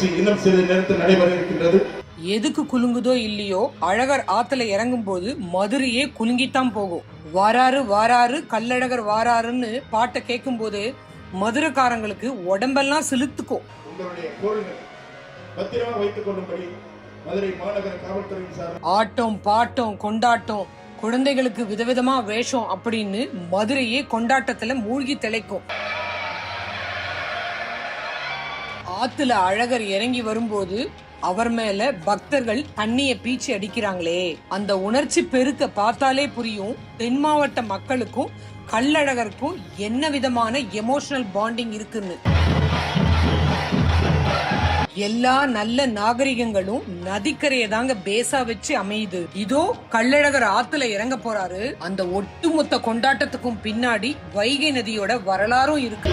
நிகழ்ச்சி இன்னும் சிறிது நேரத்தில் நடைபெற இருக்கின்றது. எதுக்கு குலுங்குதோ இல்லையோ அழகர் ஆத்துல இறங்கும் போது மதுரையே குலுங்கித்தான் போகும். வாராரு வாராரு கல்லழகர் வாராருன்னு பாட்டை கேட்கும் போது மதுரைக்காரங்களுக்கு உடம்பெல்லாம் சிலுத்துக்கும் ஆட்டம் பாட்டம் கொண்டாட்டம் குழந்தைகளுக்கு விதவிதமா வேஷம் அப்படின்னு மதுரையே கொண்டாட்டத்துல மூழ்கி திளைக்கும். ஆத்துல அழகர் இறங்கி வரும்போது அவர் மேல பக்தர்கள் தண்ணிய பீச்சி அடிக்கிறாங்களே. அந்த உணர்ச்சி பெருக்க பார்த்தாலே புரியும் தென் மாவட்ட மக்களுக்கும் கல்லழகருக்கும் என்ன விதமான எமோஷனல் பாண்டிங் இருக்குன்னு. எல்லா நல்ல நாகரிகங்களும் நதிக்கரையை தாங்க பேசா வச்சு அமையுது. இதோ கள்ளழகர் ஆத்துல இறங்க போறாரு. அந்த ஒட்டுமொத்த கொண்டாட்டத்துக்கும் பின்னாடி வைகை நதியோட வரலாறும் இருக்கு.